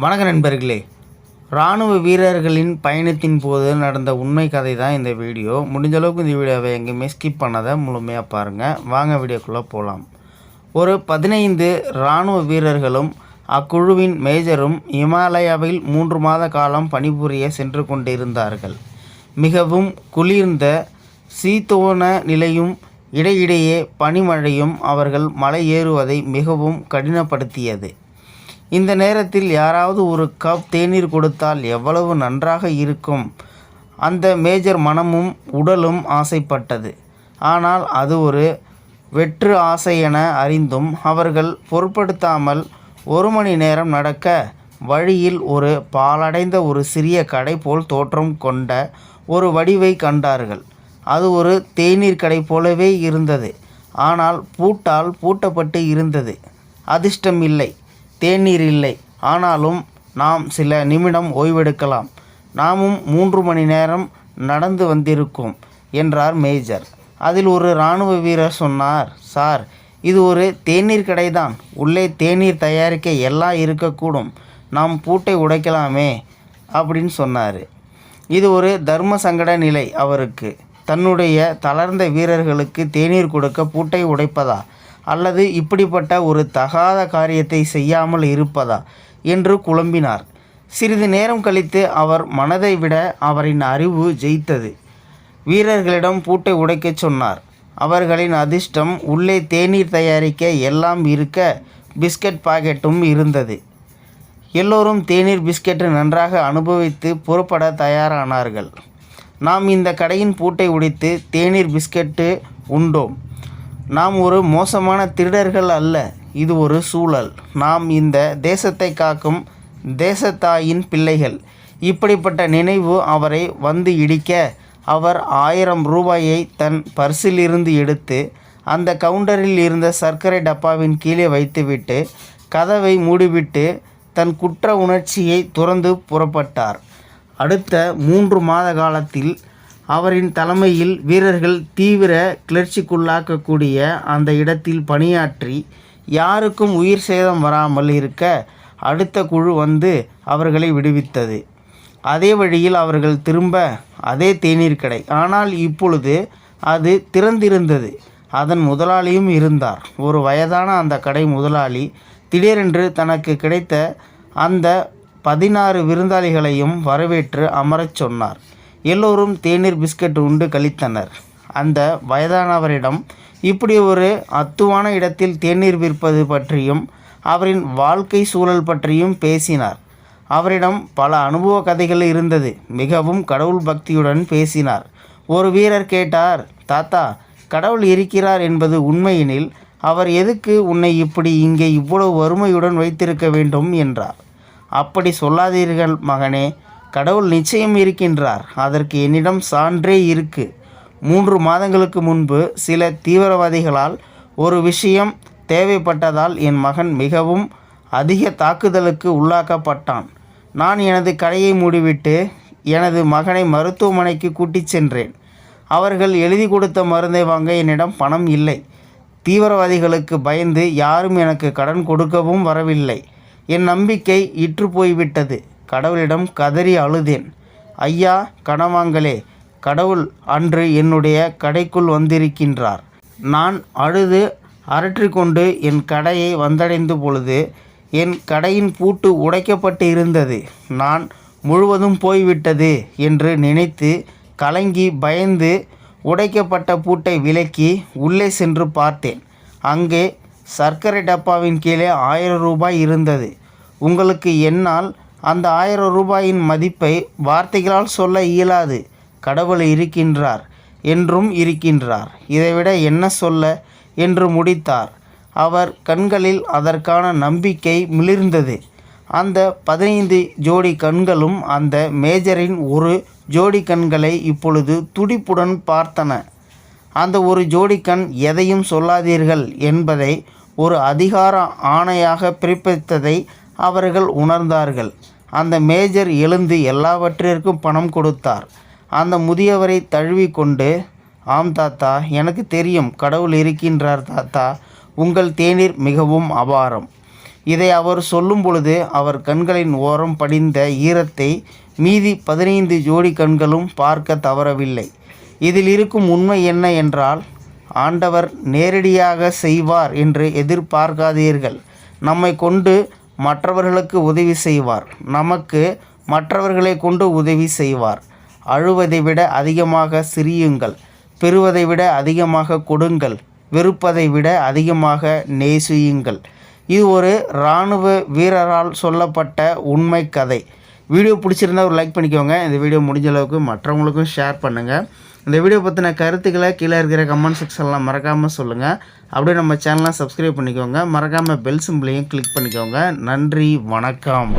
வணக்க நண்பர்களே. இராணுவ வீரர்களின் பயணத்தின் போது நடந்த உண்மை கதை தான் இந்த வீடியோ. முடிஞ்ச அளவுக்கு இந்த வீடியோவை எங்கேயுமே ஸ்கிப் பண்ணாத முழுமையாக பாருங்கள் வாங்க வீடியோக்குள்ளே போகலாம் ஒரு பதினைந்து இராணுவ வீரர்களும் அக்குழுவின் மேஜரும் இமாலயாவில் மூன்று மாத காலம் பணிபுரிய சென்று கொண்டிருந்தார்கள். மிகவும் குளிர்ந்த சீத்தோன நிலையும் இடையிடையே பனிமழையும் அவர்கள் மலை ஏறுவதை மிகவும் கடினப்படுத்தியது. இந்த நேரத்தில் யாராவது ஒரு கப் தேநீர் கொடுத்தால் எவ்வளவு நன்றாக இருக்கும்? அந்த மேஜர் மனமும் உடலும் ஆசைப்பட்டது. ஆனால் அது ஒரு வெற்று ஆசை என அறிந்தும் அவர்கள் பொருட்படுத்தாமல் ஒரு மணி நேரம் நடக்க வழியில் ஒரு பாழடைந்த ஒரு சிறிய கடை போல் தோற்றம் கொண்ட ஒரு வடிவை கண்டார்கள். அது ஒரு தேநீர் கடை போலவே இருந்தது. ஆனால் பூட்டால் பூட்டப்பட்டு இருந்தது. அதிர்ஷ்டம் இல்லை தேநீர் இல்லை. ஆனாலும் நாம் சில நிமிடம் ஓய்வெடுக்கலாம். நாமும் மூன்று மணி நேரம் நடந்து வந்திருக்கோம் என்றார் மேஜர். அதில் ஒரு இராணுவ வீரர் சொன்னார் சார் இது ஒரு தேநீர் கடைதான். உள்ளே தேநீர் தயாரிக்க எல்லாம் இருக்கக்கூடும். நாம் பூட்டை உடைக்கலாமே அப்படின்னு சொன்னார். இது ஒரு தர்ம சங்கட நிலை அவருக்கு. தன்னுடைய தளர்ந்த வீரர்களுக்கு தேநீர் கொடுக்க பூட்டை உடைப்பதா? அல்லது இப்படிப்பட்ட ஒரு தகாத காரியத்தை செய்யாமல் இருப்பதா? என்று குழம்பினார். சிறிது நேரம் கழித்து அவர் மனதை விட அவரின் அறிவு ஜெயித்தது. வீரர்களிடம் பூட்டை உடைக்கச் சொன்னார். அவர்களின் அதிர்ஷ்டம் உள்ளே தேநீர் தயாரிக்க எல்லாம் இருக்க பிஸ்கட் பாக்கெட்டும் இருந்தது. எல்லோரும் தேநீர் பிஸ்கெட்டு நன்றாக அனுபவித்து புறப்பட தயாரானார்கள். நாம் இந்த கடையின் பூட்டை உடைத்து தேநீர் பிஸ்கெட்டு உண்டோம். நாம் ஒரு மோசமான திருடர்கள் அல்ல இது ஒரு சூழல். நாம் இந்த தேசத்தை காக்கும் தேசத்தாயின் பிள்ளைகள். இப்படிப்பட்ட நினைவு அவரை வந்து இடிக்க அவர் ஆயிரம் ரூபாயை தன் பர்சிலிருந்து எடுத்து அந்த கவுண்டரில் இருந்த சர்க்கரை டப்பாவின் கீழே வைத்துவிட்டு கதவை மூடிவிட்டு தன் குற்ற உணர்ச்சியை துறந்து புறப்பட்டார். அடுத்த மூன்று மாத காலத்தில் அவரின் தலைமையில் வீரர்கள் தீவிர கிளர்ச்சிக்குள்ளாக்கக்கூடிய அந்த இடத்தில் பணியாற்றி யாருக்கும் உயிர் சேதம் வராமல் இருக்க அடுத்த குழு வந்து அவர்களை விடுவித்தது. அதே வழியில் அவர்கள் திரும்ப அதே தேநீர் கடை. ஆனால் இப்பொழுது அது திறந்திருந்தது. அதன் முதலாளியும் இருந்தார். ஒரு வயதான அந்த கடை முதலாளி திடீரென்று தனக்கு கிடைத்த அந்த பதினாறு விருந்தாளிகளையும் வரவேற்று அமரச் சொன்னார். எல்லோரும் தேநீர் பிஸ்கட் உண்டு கழித்தனர். அந்த வயதானவரிடம் இப்படி ஒரு அத்துவான இடத்தில் தேநீர் விற்பது பற்றியும் அவரின் வாழ்க்கை சூழல் பற்றியும் பேசினார். அவரிடம் பல அனுபவ கதைகள் இருந்தது. மிகவும் கடவுள் பக்தியுடன் பேசினார். ஒரு வீரர் கேட்டார் தாத்தா கடவுள் இருக்கிறார் என்பது உண்மையெனில் அவர் எதுக்கு உன்னை இப்படி இங்கே இவ்வளவு வறுமையுடன் வைத்திருக்க வேண்டும்? என்றார். அப்படி சொல்லாதீர்கள் மகனே கடவுள் நிச்சயம் இருக்கின்றார். அதற்கு என்னிடம் சான்றே இருக்கு. மூன்று மாதங்களுக்கு முன்பு சில தீவிரவாதிகளால் ஒரு விஷயம் தேவைப்பட்டதால் என் மகன் மிகவும் அதிக தாக்குதலுக்கு உள்ளாக்கப்பட்டான். நான் எனது கடையை மூடிவிட்டு எனது மகனை மருத்துவமனைக்கு கூட்டிச் சென்றேன். அவர்கள் எழுதி கொடுத்த மருந்தை வாங்க என்னிடம் பணம் இல்லை. தீவிரவாதிகளுக்கு பயந்து யாரும் எனக்கு கடன் கொடுக்கவும் வரவில்லை. என் நம்பிக்கை இற்று போய்விட்டது. கடவுளிடம் கதறி அழுதேன். ஐயா கணவாங்களே கடவுள் அன்று என்னுடைய கடைக்குள் வந்திருக்கின்றார். நான் அழுது அரற்றிக்கொண்டு என் கடையை வந்தடைந்த பொழுது என் கடையின் பூட்டு உடைக்கப்பட்டு இருந்தது நான் முழுவதும் போய்விட்டது என்று நினைத்து கலங்கி பயந்து உடைக்கப்பட்ட பூட்டை விலக்கி உள்ளே சென்று பார்த்தேன். அங்கே சர்க்கரை டப்பாவின் கீழே ஆயிரம் ரூபாய் இருந்தது. உங்களுக்கு என்னால் அந்த ஆயிரம் ரூபாயின் மதிப்பை வார்த்தைகளால் சொல்ல இயலாது. கடவுள் இருக்கின்றார் என்றும் இருக்கின்றார். இதைவிட என்ன சொல்ல என்று முடித்தார். அவர் கண்களில் அதற்கான நம்பிக்கை மிளிர்ந்தது. அந்த பதினைந்து ஜோடி கண்களும் அந்த மேஜரின் ஒரு ஜோடி கண்களை இப்பொழுது துடிப்புடன் பார்த்தன. அந்த ஒரு ஜோடி கண் எதையும் சொல்லாதீர்கள் என்பதை ஒரு அதிகார ஆணையாக பிறப்பித்ததை அவர்கள் உணர்ந்தார்கள். அந்த மேஜர் எழுந்து எல்லாவற்றிற்கும் பணம் கொடுத்தார். அந்த முதியவரை தழுவிக்கொண்டு ஆம் தாத்தா எனக்கு தெரியும் கடவுள் இருக்கின்றார் தாத்தா உங்கள் தேநீர் மிகவும் அபாரம் இதை அவர் சொல்லும் பொழுது அவர் கண்களின் ஓரம் படிந்த ஈரத்தை மீதி பதினைந்து ஜோடி கண்களும் பார்க்க தவறவில்லை. இதில் இருக்கும் உண்மை என்ன என்றால் ஆண்டவர் நேரடியாக செய்வார் என்று எதிர்பார்க்காதீர்கள். நம்மை கொண்டு மற்றவர்களுக்கு உதவி செய்வார். நமக்கு மற்றவர்களை கொண்டு உதவி செய்வார். அழுவதை விட அதிகமாக சிரியுங்கள். பெறுவதை விட அதிகமாக கொடுங்கள். வெறுப்பதை விட அதிகமாக நேசியுங்கள். இது ஒரு இராணுவ வீரரால் சொல்லப்பட்ட உண்மை கதை. வீடியோ பிடிச்சிருந்தா ஒரு லைக் பண்ணிக்கோங்க. இந்த வீடியோ முடிஞ்ச அளவுக்கு மற்றவங்களுக்கும் ஷேர் பண்ணுங்கள் இந்த வீடியோ பற்றின கருத்துக்களை கீழே இருக்கிற கமெண்ட் செக்ஷன்லாம் மறக்காமல் சொல்லுங்கள் அப்படியே நம்ம சேனலை சப்ஸ்கிரைப் பண்ணிக்கோங்க. மறக்காமல் பெல் சிம்பிளையும் கிளிக் பண்ணிக்கோங்க. நன்றி வணக்கம்.